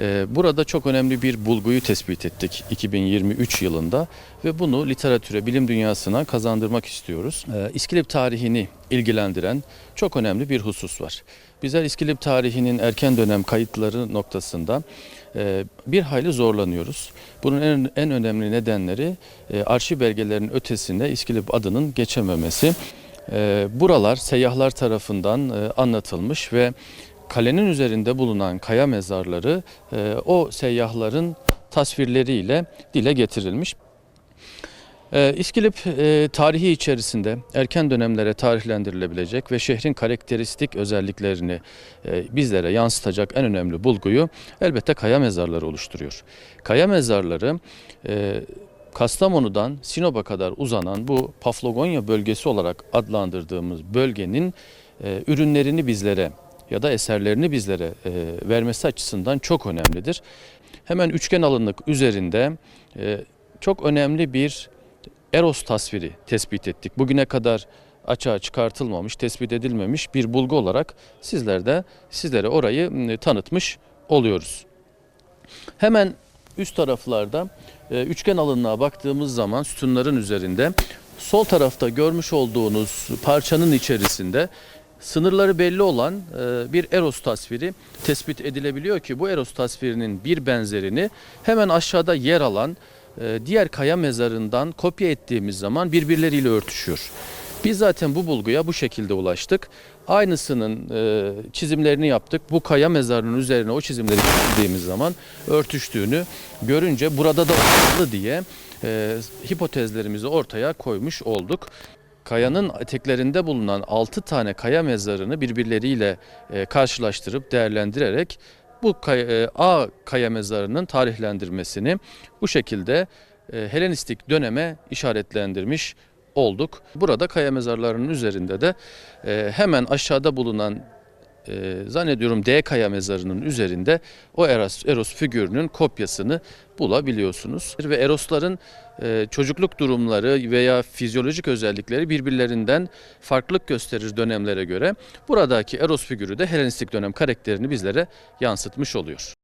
Ee, Burada çok önemli bir bulguyu tespit ettik 2023 yılında ve bunu literatüre, bilim dünyasına kazandırmak istiyoruz. Ee, İskilip tarihini ilgilendiren çok önemli bir husus var. Bizler İskilip tarihinin erken dönem kayıtları noktasında e, bir hayli zorlanıyoruz. Bunun en, en önemli nedenleri e, arşiv belgelerinin ötesinde İskilip adının geçememesi. E, Buralar seyyahlar tarafından anlatılmış ve kalenin üzerinde bulunan kaya mezarları e, o seyyahların tasvirleriyle dile getirilmiş. E, İskilip e, tarihi içerisinde erken dönemlere tarihlendirilebilecek ve şehrin karakteristik özelliklerini e, bizlere yansıtacak en önemli bulguyu elbette kaya mezarları oluşturuyor. Kaya mezarları e, Kastamonu'dan Sinop'a kadar uzanan bu Paflagonya bölgesi olarak adlandırdığımız bölgenin e, ürünlerini bizlere ya da eserlerini bizlere e, vermesi açısından çok önemlidir. Hemen üçgen alınlık üzerinde e, çok önemli bir Eros tasviri tespit ettik. Bugüne kadar açığa çıkartılmamış, tespit edilmemiş bir bulgu olarak sizler sizlere orayı tanıtmış oluyoruz. Hemen üst taraflarda e, üçgen alınlığa baktığımız zaman sütunların üzerinde sol tarafta görmüş olduğunuz parçanın içerisinde sınırları belli olan e, bir Eros tasviri tespit edilebiliyor ki bu Eros tasvirinin bir benzerini hemen aşağıda yer alan e, diğer kaya mezarından kopya ettiğimiz zaman birbirleriyle örtüşüyor. Biz zaten bu bulguya bu şekilde ulaştık. Aynısının e, çizimlerini yaptık. Bu kaya mezarının üzerine o çizimleri çizdiğimiz zaman örtüştüğünü görünce burada da olmalı diye hipotezlerimizi ortaya koymuş olduk. Kayanın eteklerinde bulunan 6 tane kaya mezarını birbirleriyle e, karşılaştırıp değerlendirerek bu kaya, e, A kaya mezarının tarihlendirmesini bu şekilde e, Helenistik döneme işaretlendirmiş olduk. Burada kaya mezarlarının üzerinde de hemen aşağıda bulunan e, zannediyorum D kaya mezarının üzerinde o Eros, Eros figürünün kopyasını bulabiliyorsunuz. Ve Erosların e, çocukluk durumları veya fizyolojik özellikleri birbirlerinden farklılık gösterir dönemlere göre. Buradaki Eros figürü de Helenistik dönem karakterini bizlere yansıtmış oluyor.